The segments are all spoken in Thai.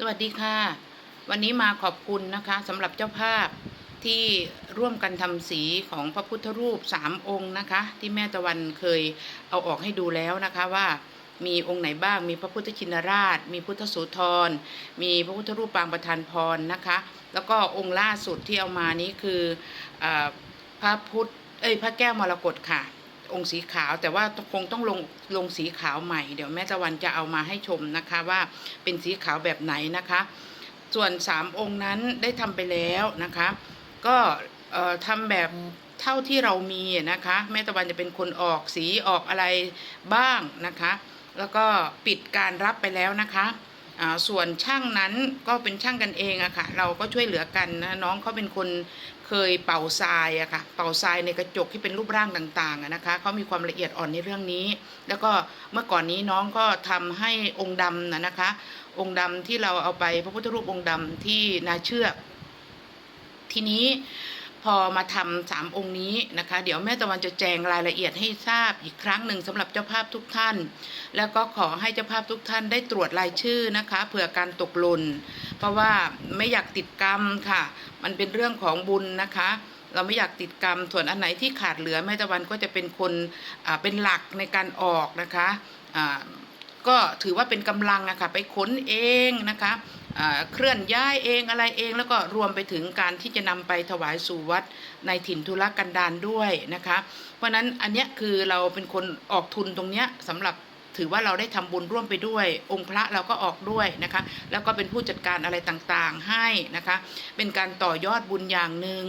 สวัสดีค่ะ วันนี้มาขอบคุณนะคะสำหรับเจ้าภาพที่ร่วมกันทำสีของพระพุทธรูปสามองค์นะคะ ที่แม่ตะวันเคยเอาออกให้ดูแล้วนะคะว่ามีองค์ไหนบ้างมีพระพุทธชินราช มีพุทธโสธร มีพระพุทธรูปปางประธานพรนะคะ แล้วก็องค์ล่าสุดที่เอามานี้คืออพระพุทธเอ้ยพระแก้วมรกตค่ะ องค์สีขาวแต่ว่าคงต้องลงลงสีขาวใหม่ เดี๋ยวแม่ตะวันจะเอามาให้ชมนะคะว่าเป็นสีขาวแบบไหนนะคะ ส่วนสามองค์นั้นได้ทำไปแล้วนะคะ ก็ทำแบบเท่าที่เรามีนะคะ แม่ตะวันจะเป็นคนออกสีออกอะไรบ้างนะคะ แล้วก็ปิดการรับไปแล้วนะคะ ส่วนช่างนั้นก็เป็นช่างกันเองอะค่ะ เราก็ช่วยเหลือกันนะน้องเขาเป็นคนเคยเป่าทรายอะค่ะ เป่าทรายในกระจกที่เป็นรูปร่างต่างๆนะคะเขามีความละเอียดอ่อนในเรื่องนี้ แล้วก็เมื่อก่อนนี้น้องก็ทำให้องค์ดำนะนะคะ องค์ดำที่เราเอาไปพระพุทธรูปองค์ดำที่นาเชือกทีนี้ พอมาทำสามองค์นี้นะคะ เดี๋ยวแม่ตะวันจะแจงรายละเอียดให้ทราบอีกครั้งหนึ่งสำหรับเจ้าภาพทุกท่าน แล้วก็ขอให้เจ้าภาพทุกท่านได้ตรวจรายชื่อนะคะเผื่อการตกหล่นเพราะว่าไม่อยากติดกรรมค่ะ มันเป็นเรื่องของบุญนะคะเราไม่อยากติดกรรม ส่วนอันไหนที่ขาดเหลือแม่ตะวันก็จะเป็นคนอ่าเป็นหลักในการออกนะคะอ่า ก็ถือว่าเป็นกำลังอะค่ะไปขนเองนะคะเคลื่อนย้ายเองอะไรเองแล้วก็รวมไปถึงการที่จะนำไปถวายสู่วัดในถิ่นธุรกันดารด้วยนะคะ เพราะฉะนั้นอันเนี้ยคือเราเป็นคนออกทุนตรงเนี้ยสำหรับ ถือว่าเราได้ทำบุญร่วมไปด้วย องค์พระเราก็ออกด้วยนะคะ แล้วก็เป็นผู้จัดการอะไรต่างๆให้นะคะ เป็นการต่อยอดบุญอย่างหนึ่ง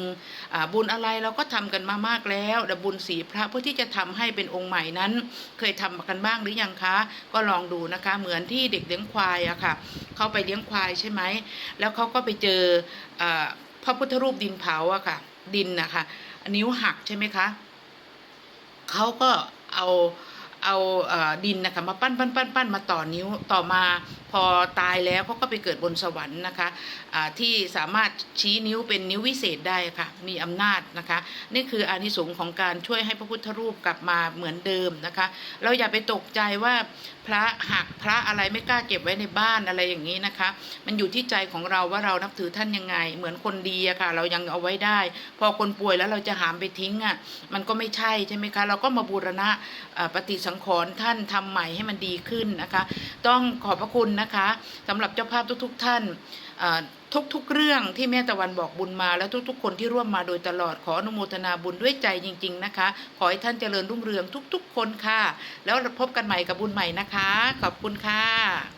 อ่าบุญอะไรเราก็ทำกันมามากแล้วแต่บุญสีพระเพื่อที่จะทำให้เป็นองค์ใหม่นั้น เคยทำกันบ้างหรือยังคะ ก็ลองดูนะคะ เหมือนที่เด็กเลี้ยงควายอะค่ะเขาไปเลี้ยงควายใช่ไหมแล้วเขาก็ไปเจออพระพุทธรูปดินเผาอะค่ะ ดินนะคะนิ้วหักใช่ไหมคะเขาก็เอา เอาดินนะคะมาปั้นปั้นปั้นปั้นมาต่อนิ้วต่อมาพอตายแล้วเขาก็ไปเกิดบนสวรรค์นะคะที่สามารถชี้นิ้วเป็นนิ้ววิเศษได้ค่ะมีอำนาจนะคะ นี่คืออานิสงส์ของการช่วยให้พระพุทธรูปกลับมาเหมือนเดิมนะคะ เราอย่าไปตกใจว่าพระหักพระอะไรไม่กล้าเก็บไว้ในบ้านอะไรอย่างนี้นะคะ มันอยู่ที่ใจของเราว่าเรานับถือท่านยังไง เหมือนคนดีอะค่ะ เรายังเอาไว้ได้ พอคนป่วยแล้วเราจะหามไปทิ้งอะมันก็ไม่ใช่ใช่ไหมคะเราก็มาบูรณะปฏิสังขรท่านทำใหม่ให้มันดีขึ้นนะคะ ต้องขอบพระคุณนะคะสำหรับเจ้าภาพทุก ๆ ท่านทุกๆเรื่องที่แม่ตะวันบอกบุญมาและทุกๆ คนที่ร่วมมาโดยตลอดขออนุโมทนาบุญด้วยใจจริง ๆ นะคะ ขอให้ท่านเจริญรุ่งเรืองทุก ๆ คนค่ะ แล้วพบกันใหม่กับบุญใหม่นะคะ ขอบคุณค่ะ